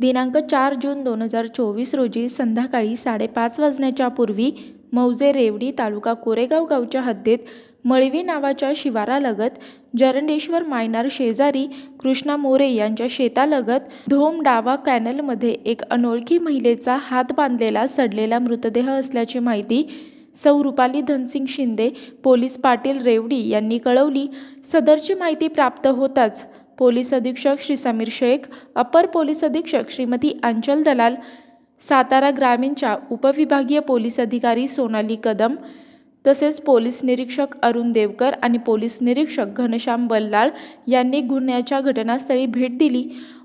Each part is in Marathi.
दिनांक चार जून दोन हजार चोवीस रोजी संध्याकाळी साडेपाच वाजण्याच्या पूर्वी मौजे रेवडी तालुका कोरेगाव गावच्या हद्दीत मळवी नावाच्या शिवारालगत जरंडेश्वर मायनार शेजारी कृष्णा मोरे यांच्या शेतालगत धोम डावा कॅनलमध्ये एक अनोळखी महिलेचा हात बांधलेला सडलेला मृतदेह असल्याची माहिती सौ रुपाली धनसिंग शिंदे पोलीस पाटील रेवडी यांनी कळवली. सदरची माहिती प्राप्त होताच पोलीस अधीक्षक श्री समीर शेख अपर पोलीस अधीक्षक श्रीमती अंचल दलाल सातारा ग्रामीणच्या उपविभागीय पोलीस अधिकारी सोनाली कदम तसेच पोलीस निरीक्षक अरुण देवकर आणि पोलीस निरीक्षक घनश्याम बल्लाळ यांनी गुन्ह्याच्या घटनास्थळी भेट दिली.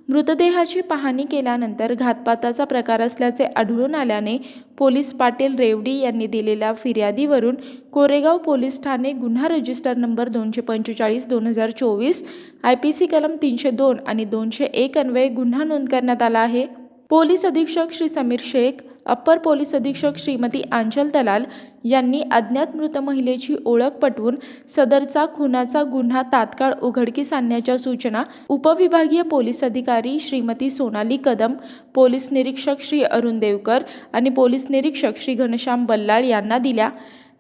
मृतदेहाची पाहणी केल्यानंतर घातपाताचा प्रकार असल्याचे आढळून आल्याने पोलीस पाटील रेवडी यांनी दिलेल्या फिर्यादीवरून कोरेगाव पोलीस ठाणे गुन्हा रजिस्टर नंबर दोनशे पंचेचाळीस दोन हजार चोवीस आय पी सी कलम तीनशे दोन आणि दोनशे एक अन्वये गुन्हा नोंद करण्यात आला आहे. पोलीस अधीक्षक श्री समीर शेख अप्पर पोलीस अधीक्षक श्रीमती आंचल दलाल यांनी अज्ञात मृत महिलेची ओळख पटवून सदरचा खुनाचा गुन्हा तात्काळ उघडकीस आणण्याच्या सूचना उपविभागीय पोलीस अधिकारी श्रीमती सोनाली कदम पोलीस निरीक्षक श्री अरुण देवकर आणि पोलीस निरीक्षक श्री घनश्याम बल्लाळ यांना दिल्या.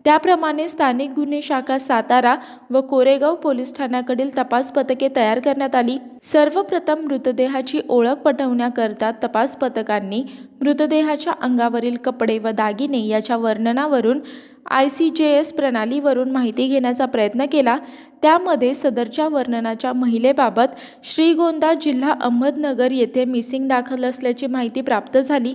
त्याप्रमाणे स्थानिक गुन्हे शाखा सातारा व कोरेगाव पोलीस ठाण्याकडील तपास पथके तयार करण्यात आली. सर्वप्रथम मृतदेहाची ओळख पटवण्याकरता तपास पथकांनी मृतदेहाच्या अंगावरील कपडे व दागिने याच्या वर्णनावरून आय सी जे एस प्रणालीवरून माहिती घेण्याचा प्रयत्न केला. त्यामध्ये सदरच्या वर्णनाच्या महिलेबाबत श्रीगोंदा जिल्हा अहमदनगर येथे मिसिंग दाखल असल्याची माहिती प्राप्त झाली.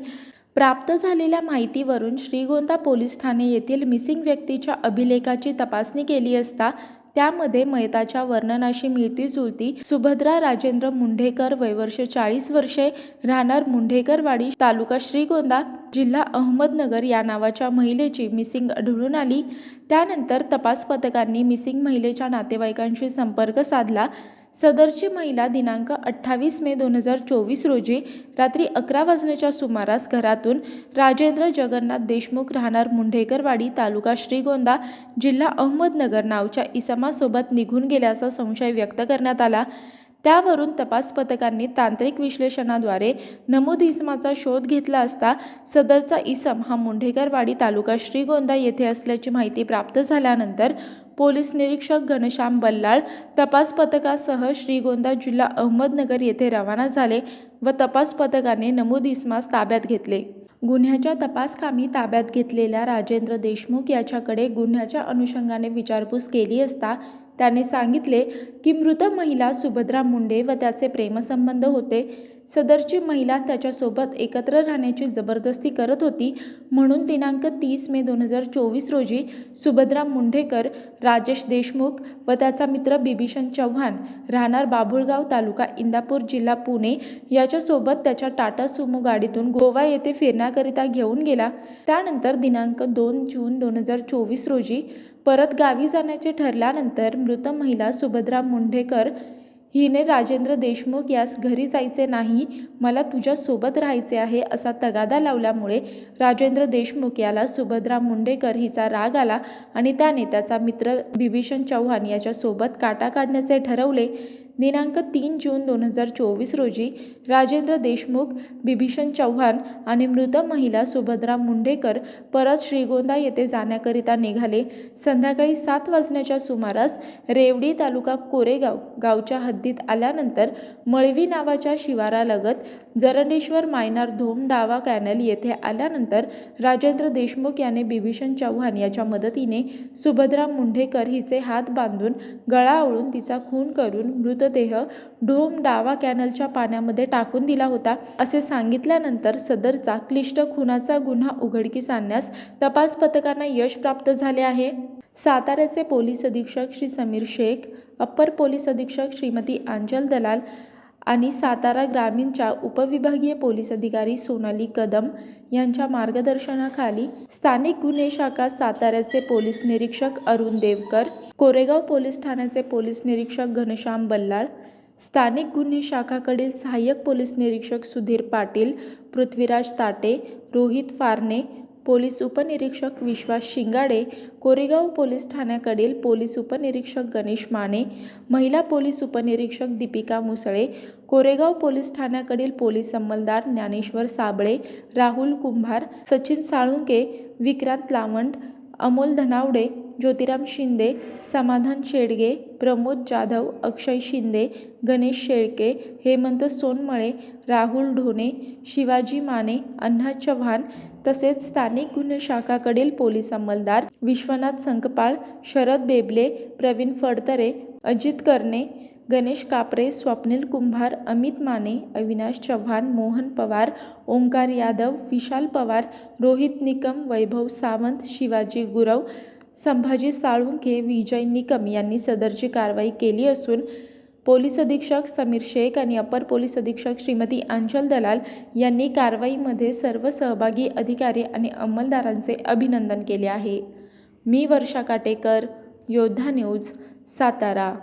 प्राप्त झालेल्या माहितीवरून श्रीगोंदा पोलीस ठाणे येथील मिसिंग व्यक्तीच्या अभिलेखाची तपासणी केली असता त्यामध्ये मयताच्या वर्णनाशी मिळती जुळती सुभद्रा राजेंद्र मुंढेकर वयवर्ष चाळीस वर्षे राहणार मुंढेकरवाडी तालुका श्रीगोंदा जिल्हा अहमदनगर या नावाच्या महिलेची मिसिंग आढळून आली. त्यानंतर तपास पथकांनी मिसिंग महिलेच्या नातेवाईकांशी संपर्क साधला. सदरची महिला दिनांक अठ्ठावीस मे दोन हजार चोवीस रोजी रात्री अकरा वाजण्याच्या सुमारास घरातून राजेंद्र जगन्नाथ देशमुख राहणार मुंढेकरवाडी तालुका श्रीगोंदा जिल्हा अहमदनगर नावच्या इसमासोबत निघून गेल्याचा संशय व्यक्त करण्यात आला. त्यावरून तपास पथकांनी तांत्रिक विश्लेषणाद्वारे नमूद इसमाचा शोध घेतला असता सदरचा इसम हा मुंढेकरवाडी तालुका श्रीगोंदा येथे असल्याची माहिती प्राप्त झाल्यानंतर पोलीस निरीक्षक घनश्याम बल्लाळ तपास पथकासह श्रीगोंदा जिल्हा अहमदनगर येथे रवाना झाले व तपास पथकाने नमूद इस्मास ताब्यात घेतले. गुन्ह्याच्या तपासकामी ताब्यात घेतलेल्या राजेंद्र देशमुख याच्याकडे गुन्ह्याच्या अनुषंगाने विचारपूस केली असता त्याने सांगितले की मृत महिला सुभद्रा मुंडे व त्याचे प्रेमसंबंध होते. सदरची महिला त्याच्यासोबत एकत्र राहण्याची जबरदस्ती करत होती. म्हणून दिनांक तीस मे दोन हजार चोवीस रोजी सुभद्रा मुंढेकर राजेश देशमुख व त्याचा मित्र बिभीषण चव्हाण राहणार बाभुळगाव तालुका इंदापूर जिल्हा पुणे याच्यासोबत त्याच्या टाटा सुमो गाडीतून गोवा येथे फिरण्याकरिता घेऊन गेला. त्यानंतर दिनांक दोन जून दोन हजार चोवीस रोजी परत गावी जाण्याचे ठरल्यानंतर मृत महिला सुभद्रा मुंढेकर हिने राजेंद्र देशमुख यास घरी जायचे नाही मला तुझ्यासोबत राहायचे आहे असा तगादा लावल्यामुळे राजेंद्र देशमुख याला सुभद्रा मुंडेकर हिचा राग आला आणि त्याने त्याचा मित्र बिभीषण चव्हाण याच्यासोबत काटा काढण्याचे ठरवले. दिनांक तीन जून दोन हजार चोवीस रोजी राजेंद्र देशमुख बिभीषण चव्हाण आणि मृत महिला सुभद्रा मुंडेकर परत श्रीगोंदा येथे जाण्याकरिता निघाले. संध्याकाळी सात वाजण्याच्या सुमारास रेवडी तालुका कोरेगाव गावच्या हद्दीत आल्यानंतर मळवी नावाच्या शिवारालगत जरंडेश्वर मायनार धोम डावा कॅनल येथे आल्यानंतर राजेंद्र देशमुख याने बिभीषण चव्हाण याच्या मदतीने सुभद्रा मुंढेकर हिचे हात बांधून गळा आवळून तिचा खून करून मृत मृतदेह ढोम डावा कॅनलच्या पाण्यामध्ये टाकून दिला होता असे सांगितल्यानंतर सदरचा क्लिष्ट खुनाचा गुन्हा उघडकीस आणण्यास तपास पथकांना यश प्राप्त झाले आहे. साताऱ्याचे पोलीस अधीक्षक श्री समीर शेख अप्पर पोलीस अधीक्षक श्रीमती आंजल दलाल आणि सातारा ग्रामीणच्या उपविभागीय पोलीस अधिकारी सोनाली कदम यांच्या मार्गदर्शनाखाली स्थानिक गुन्हे शाखा साताऱ्याचे पोलीस निरीक्षक अरुण देवकर कोरेगाव पोलीस ठाण्याचे पोलीस निरीक्षक घनश्याम बल्लाळ स्थानिक गुन्हे शाखाकडील सहाय्यक पोलीस निरीक्षक सुधीर पाटील पृथ्वीराज ताटे रोहित फारणे पोलीस उपनिरीक्षक विश्वास शिंगाडे कोरेगाव पोलीस ठाण्याकडील पोलीस उपनिरीक्षक गणेश माने महिला पोलीस उपनिरीक्षक दीपिका मुसळे कोरेगाव पोलीस ठाण्याकडील पोलीस अंमलदार ज्ञानेश्वर साबळे राहुल कुंभार सचिन साळुंके विक्रांत लावंड अमोल धनावडे ज्योतिराम शिंदे समाधान शेडगे प्रमोद जाधव अक्षय शिंदे गणेश शेळके हेमंत सोनमळे राहुल ढोणे शिवाजी माने अण्णा चव्हाण तसेच स्थानिक गुन्हे शाखाकडील पोलीस अंमलदार विश्वनाथ संकपाळ शरद बेबले प्रवीण फडतरे अजित करणे गणेश कापरे स्वप्नील कुंभार अमित माने अविनाश चव्हाण मोहन पवार ओंकार यादव विशाल पवार रोहित निकम वैभव सावंत शिवाजी गुरव संभाजी साळुंखे विजय निकम यांनी सदरची कारवाई केली असून पोलीस अधीक्षक समीर शेख आणि अपर पोलीस अधीक्षक श्रीमती अंचल दलाल यांनी कारवाईमध्ये सर्व सहभागी अधिकारी आणि अंमलदारांचे अभिनंदन केले आहे. मी वर्षा काटेकर योद्धा न्यूज सातारा.